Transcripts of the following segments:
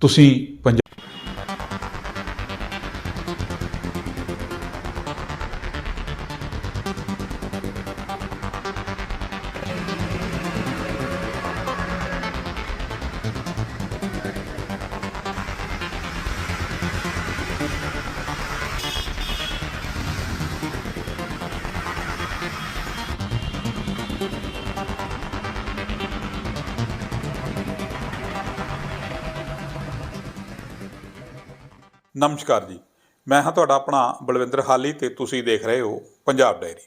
ਤੁਸੀਂ ਨਮਸਕਾਰ ਜੀ। ਮੈਂ ਹਾਂ ਤੁਹਾਡਾ ਆਪਣਾ ਬਲਵਿੰਦਰ ਹਾਲੀ ਤੇ ਤੁਸੀਂ ਦੇਖ ਰਹੇ ਹੋ ਪੰਜਾਬ ਡਾਇਰੀ।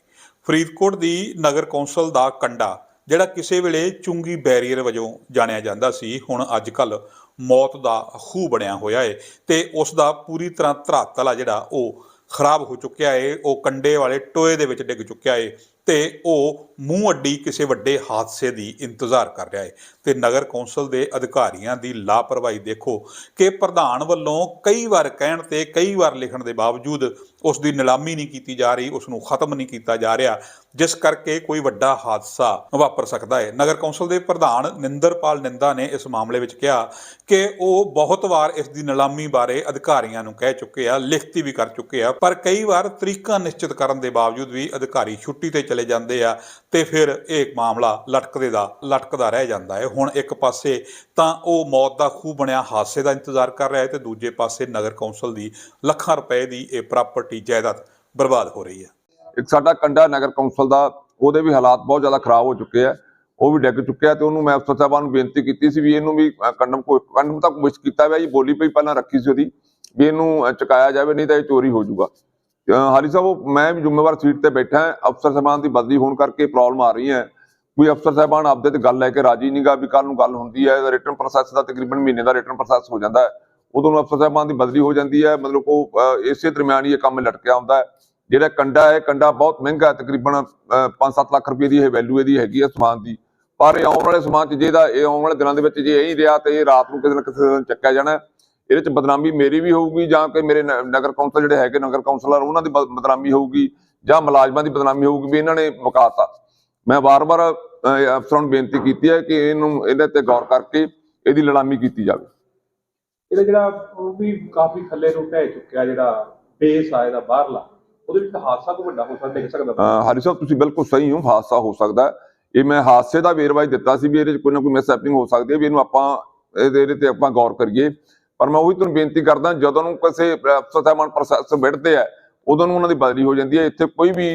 ਫਰੀਦਕੋਟ ਦੀ ਨਗਰ ਕੌਂਸਲ ਦਾ ਕੰਡਾ, ਜਿਹੜਾ ਕਿਸੇ ਵੇਲੇ ਚੁੰਗੀ ਬੈਰੀਅਰ ਵਜੋਂ ਜਾਣਿਆ ਜਾਂਦਾ ਸੀ, ਹੁਣ ਅੱਜ ਕੱਲ ਮੌਤ ਦਾ ਖੂਹ ਬਣਿਆ ਹੋਇਆ ਹੈ ਤੇ ਉਸ ਦਾ ਪੂਰੀ ਤਰ੍ਹਾਂ ਧਰਾਤਲ ਆ ਜਿਹੜਾ ਉਹ ਖਰਾਬ ਹੋ ਚੁੱਕਿਆ ਏ, ਉਹ ਕੰਡੇ ਵਾਲੇ ਟੋਏ ਦੇ ਵਿੱਚ ਡਿੱਗ ਚੁੱਕਿਆ ਏ। ਤੇ ਉਹ ਮੂੰਹ ਅੱਡੀ ਕਿਸੇ ਵੱਡੇ ਹਾਦਸੇ ਦੀ ਇੰਤਜ਼ਾਰ ਕਰ ਰਿਹਾ ਹੈ ਤੇ ਨਗਰ ਕੌਂਸਲ ਦੇ ਅਧਿਕਾਰੀਆਂ ਦੀ ਲਾਪਰਵਾਹੀ ਦੇਖੋ ਕਿ ਪ੍ਰਧਾਨ ਵੱਲੋਂ ਕਈ ਵਾਰ ਕਹਿਣ ਤੇ ਕਈ ਵਾਰ ਲਿਖਣ ਦੇ ਬਾਵਜੂਦ ਉਸ ਦੀ ਨਿਲਾਮੀ ਨਹੀਂ ਕੀਤੀ ਜਾ ਰਹੀ, ਉਸ ਨੂੰ ਖਤਮ ਨਹੀਂ ਕੀਤਾ ਜਾ ਰਿਹਾ, ਜਿਸ ਕਰਕੇ ਕੋਈ ਵੱਡਾ ਹਾਦਸਾ ਵਾਪਰ ਸਕਦਾ ਹੈ ਨਗਰ ਕੌਂਸਲ ਦੇ ਪ੍ਰਧਾਨ ਨਿੰਦਰਪਾਲ ਨਿੰਦਾ ਨੇ ਇਸ ਮਾਮਲੇ ਵਿੱਚ ਕਿਹਾ ਕਿ ਉਹ ਬਹੁਤ ਵਾਰ ਇਸ ਦੀ ਨਿਲਾਮੀ ਬਾਰੇ ਅਧਿਕਾਰੀਆਂ ਨੂੰ ਕਹਿ ਚੁੱਕੇ ਆ, ਲਿਖਤੀ ਵੀ ਕਰ ਚੁੱਕੇ ਆ, ਪਰ ਕਈ ਵਾਰ ਤਰੀਕਾ ਨਿਸ਼ਚਿਤ ਕਰਨ ਦੇ ਬਾਵਜੂਦ ਵੀ ਅਧਿਕਾਰੀ ਛੁੱਟੀ ਤੇ ਚਲੇ ਜਾਂਦੇ ਆ ਤੇ ਫਿਰ ਇਹ ਮਾਮਲਾ ਲਟਕਦੇ ਦਾ ਲਟਕਦਾ ਰਹਿ ਜਾਂਦਾ ਹੈ। ਹੁਣ ਇੱਕ ਪਾਸੇ ਤਾਂ ਉਹ ਮੌਤ ਦਾ ਖੂਹ ਬਣਿਆ ਹਾਦਸੇ ਦਾ ਇੰਤਜ਼ਾਰ ਕਰ ਰਿਹਾ ਹੈ ਤੇ ਦੂਜੇ ਪਾਸੇ ਨਗਰ ਕੌਂਸਲ ਦੀ ਲੱਖਾਂ ਰੁਪਏ ਦੀ ਇਹ ਪ੍ਰਾਪਰਟੀ ਜਾਇਦਾਦ ਬਰਬਾਦ ਹੋ ਰਹੀ ਹੈ। ਇੱਕ ਸਾਡਾ ਕੰਡਾ ਨਗਰ ਕੌਂਸਲ ਦਾ ਉਹਦੇ ਵੀ ਹਾਲਾਤ ਬਹੁਤ ਜ਼ਿਆਦਾ ਖਰਾਬ ਹੋ ਚੁੱਕੇ ਆ। ਉਹ ਵੀ ਡਿੱਗ ਚੁੱਕਿਆ ਤੇ ਉਹਨੂੰ ਮੈਂ ਅਫਸਰ ਸਾਹਿਬਾਨ ਨੂੰ ਬੇਨਤੀ ਕੀਤੀ ਸੀ ਵੀ ਇਹਨੂੰ ਵੀ ਅ, ਕੰਡਮ ਕੋ ਕੰਡਮ ਤੱਕ ਵਿਸ਼ ਕੀਤਾ ਹੋਇਆ ਜੀ ਬੋਲੀ ਪਈ ਪਹਿਲਾਂ ਰੱਖੀ ਸੀ ਉਹਦੀ ਵੀ ਇਹਨੂੰ ਚੁਕਾਇਆ ਜਾਵੇ ਨਹੀਂ ਤਾਂ ਇਹ ਚੋਰੀ ਹੋ ਜਾਊਗਾ। ਹਾਲੀ ਸਾਹਿਬ, ਉਹ ਮੈਂ ਵੀ ਜ਼ਿੰਮੇਵਾਰ ਸੀਟ ਤੇ ਬੈਠਾ ਅਫਸਰ ਸਾਹਿਬਾਨ ਦੀ ਬਦਲੀ ਹੋਣ ਕਰਕੇ ਪ੍ਰੋਬਲਮ ਆ ਰਹੀ ਹੈ। ਕੋਈ ਅਫਸਰ ਸਾਹਿਬਾਨ ਆਪਦੇ ਤੇ ਗੱਲ ਲੈ ਕੇ ਰਾਜੀ ਨਹੀਂਗਾ ਵੀ ਕੱਲ ਨੂੰ ਗੱਲ ਹੁੰਦੀ ਹੈ ਰਿਟਰਨ ਪ੍ਰੋਸੈਸ ਦਾ ਤਕਰੀਬਨ ਮਹੀਨੇ ਦਾ ਰਿਟਰਨ ਪ੍ਰੋਸੈਸ ਹੋ ਜਾਂਦਾ ਹੈ। ਉਦੋਂ ਨੂੰ ਅਫਸਰ ਸਾਹਿਬਾਨ ਦੀ ਬਦਲੀ ਹੋ ਜਾਂਦੀ ਹੈ, ਮਤਲਬ ਉਹ ਇਸੇ ਦਰਮਿਆਨ ਹੀ ਇਹ ਕੰਮ ਲਟਕਿਆ ਹੁੰਦਾ ਹੈ। ਜਿਹੜਾ ਕੰਡਾ ਹੈ, ਕੰਡਾ ਬਹੁਤ ਮਹਿੰਗਾ ਹੈ, ਤਕਰੀਬਨ 5-7 ਲੱਖ ਰੁਪਏ ਦੀ ਇਹ ਵੈਲਿਊ ਇਹਦੀ ਹੈਗੀ ਹੈ ਸਮਾਨ ਦੀ। ਪਰ ਇਹ ਆਉਣ ਵਾਲੇ ਸਮਾਨ 'ਚ ਜਿਹਦਾ ਇਹ ਆਉਣ ਵਾਲੇ ਦਿਨਾਂ ਦੇ ਵਿੱਚ ਜੇ ਇਹ ਹੀ ਰਿਹਾ ਤੇ ਇਹ ਰਾਤ ਨੂੰ ਕਿਸੇ ਨਾ ਕਿਸੇ ਦਿਨ ਚੱਕਿਆ ਜਾਣਾ ਇਹਦੇ 'ਚ ਬਦਨਾਮੀ ਮੇਰੀ ਵੀ ਹੋਊਗੀ ਜਾਂ ਕਿ ਮੇਰੇ ਨਗਰ ਕੌਂਸਲ ਜਿਹੜੇ ਹੈਗੇ ਨਗਰ ਕੌਂਸਲਰ ਉਹਨਾਂ ਦੀ ਬਦਨਾਮੀ ਹੋਊਗੀ ਜਾਂ ਮੁਲਾਜ਼ਮਾਂ ਦੀ ਬਦਨਾਮੀ ਹੋਊਗੀ ਵੀ ਇਹਨਾਂ ਨੇ ਮੁਕਾਤਾ। ਮੈਂ ਵਾਰ-ਵਾਰ ਅਫਸਰਾਂ ਨੂੰ ਬੇਨਤੀ ਕੀਤੀ ਹੈ ਕਿ ਇਹਨੂੰ ਇਹਦੇ ਤੇ ਗੌਰ ਕਰਕੇ ਇਹਦੀ ਲੜਾਮੀ ਕੀਤੀ ਜਾਵੇ। ਇਹਦਾ ਜਿਹੜਾ ਉਹ ਵੀ ਕਾਫੀ ਥੱਲੇ ਨੂੰ ਢਹਿ ਚੁੱਕਿਆ ਜਿਹੜਾ ਬੇਸ ਆ ਇਹਦਾ ਬਾਹਰਲਾ ਉਹਦੇ ਵਿੱਚ ਹਾਦਸਾ ਕੋਈ ਵੱਡਾ ਹੋ ਸਕਦਾ ਡਿੱਗ ਸਕਦਾ ਹਰੀ ਸਾਹਿਬ ਤੁਸੀਂ ਬਿਲਕੁਲ ਸਹੀ ਹੋ ਹਾਦਸਾ ਹੋ ਸਕਦਾ। ਇਹ ਮੈਂ ਹਾਦਸੇ ਦਾ ਵੇਰਵਾ ਹੀ ਦਿੱਤਾ ਸੀ ਵੀ ਇਹਦੇ 'ਚ ਕੋਈ ਨਾ ਕੋਈ ਮਿਸ ਹੈਪਨਿੰਗ ਹੋ ਸਕਦੀ ਹੈ ਵੀ ਇਹਨੂੰ ਆਪਾਂ ਇਹਦੇ ਤੇ ਆਪਾਂ ਗੌਰ ਕਰੀਏ। ਪਰ ਮੈਂ ਉਹੀ ਤੁਹਾਨੂੰ ਬੇਨਤੀ ਕਰਦਾ, ਜਦੋਂ ਨੂੰ ਕਿਸੇ ਅਫਸਰ ਸਾਹਿਬਾਨ ਪ੍ਰੋਸੈਸ ਵਿੜਦੇ ਆ, ਉਦੋਂ ਨੂੰ ਉਹਨਾਂ ਦੀ ਬਦਲੀ ਹੋ ਜਾਂਦੀ ਹੈ। ਇੱਥੇ ਕੋਈ ਵੀ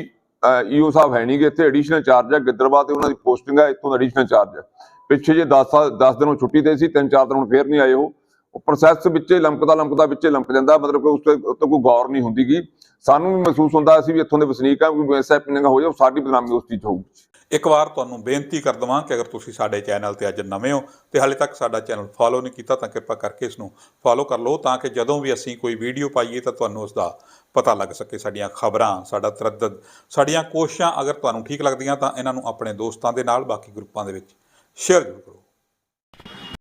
ਈਓ ਸਾਹਿਬ ਹੈ ਨਹੀਂਗੇ, ਇੱਥੇ ਐਡੀਸ਼ਨਲ ਚਾਰਜ ਹੈ ਗਿੱਦੜਬਾਹ ਤੇ ਉਹਨਾਂ ਦੀ ਪੋਸਟਿੰਗ ਹੈ ਇੱਥੋਂ ਦਾ ਐਡੀਸ਼ਨਲ ਚਾਰਜ ਹੈ ਪਿੱਛੇ ਜੇ 10 ਸਾਲ 10 ਦਿਨ ਛੁੱਟੀ ਤੇ ਸੀ ਤਿੰਨ ਚਾਰ ਦਿਨ ਹੁਣ ਫੇਰ ਨਹੀਂ ਆਏ ਉਹ। ਉਹ ਪ੍ਰੋਸੈਸ ਵਿੱਚੇ ਲੰਕਦਾ ਲੰਕਦਾ ਵਿੱਚੇ ਲੰਕ ਜਾਂਦਾ, ਮਤਲਬ ਕਿ ਉਸ ਤੇ ਉੱਤੇ ਕੋਈ ਗੌਰ ਨਹੀਂ ਹੁੰਦੀਗੀ। ਸਾਨੂੰ ਵੀ ਮਹਿਸੂਸ ਹੁੰਦਾ ਅਸੀਂ ਵੀ ਇੱਥੋਂ ਦੇ ਵਸਨੀਕ ਆ, ਕੋਈ ਮਿਸ ਹੈਪਨਿੰਗ ਹੋ ਜਾਏ ਸਾਡੀ ਬਦਨਾਮੀ ਉਸ ਚੀਜ਼ ਹੋਊਗੀ। ਇੱਕ ਵਾਰ ਤੁਹਾਨੂੰ ਬੇਨਤੀ ਕਰ ਦਵਾਂ ਕਿ ਅਗਰ ਤੁਸੀਂ ਸਾਡੇ ਚੈਨਲ ਤੇ ਅੱਜ ਨਵੇਂ ਹੋ ਤੇ ਹਾਲੇ ਤੱਕ ਸਾਡਾ ਚੈਨਲ ਫੋਲੋ ਨਹੀਂ ਕੀਤਾ, ਤਾਂ ਕਿਰਪਾ ਕਰਕੇ ਇਸ ਨੂੰ ਫੋਲੋ ਕਰ ਲਓ ਤਾਂ ਕਿ ਜਦੋਂ ਵੀ ਅਸੀਂ ਕੋਈ ਵੀਡੀਓ ਪਾਈਏ ਤਾਂ ਤੁਹਾਨੂੰ ਉਸ ਦਾ ਪਤਾ ਲੱਗ ਸਕੇ, ਸਾਡੀਆਂ ਖਬਰਾਂ, ਸਾਡਾ ਤਰੱਦਦ, ਸਾਡੀਆਂ ਕੋਸ਼ਿਸ਼ਾਂ ਅਗਰ ਤੁਹਾਨੂੰ ਠੀਕ ਲੱਗਦੀਆਂ ਤਾਂ ਇਹਨਾਂ ਨੂੰ ਆਪਣੇ ਦੋਸਤਾਂ ਦੇ ਨਾਲ, ਬਾਕੀ ਗਰੁੱਪਾਂ ਦੇ ਵਿੱਚ ਸ਼ੇਅਰ ਜ਼ਰੂਰ ਕਰੋ।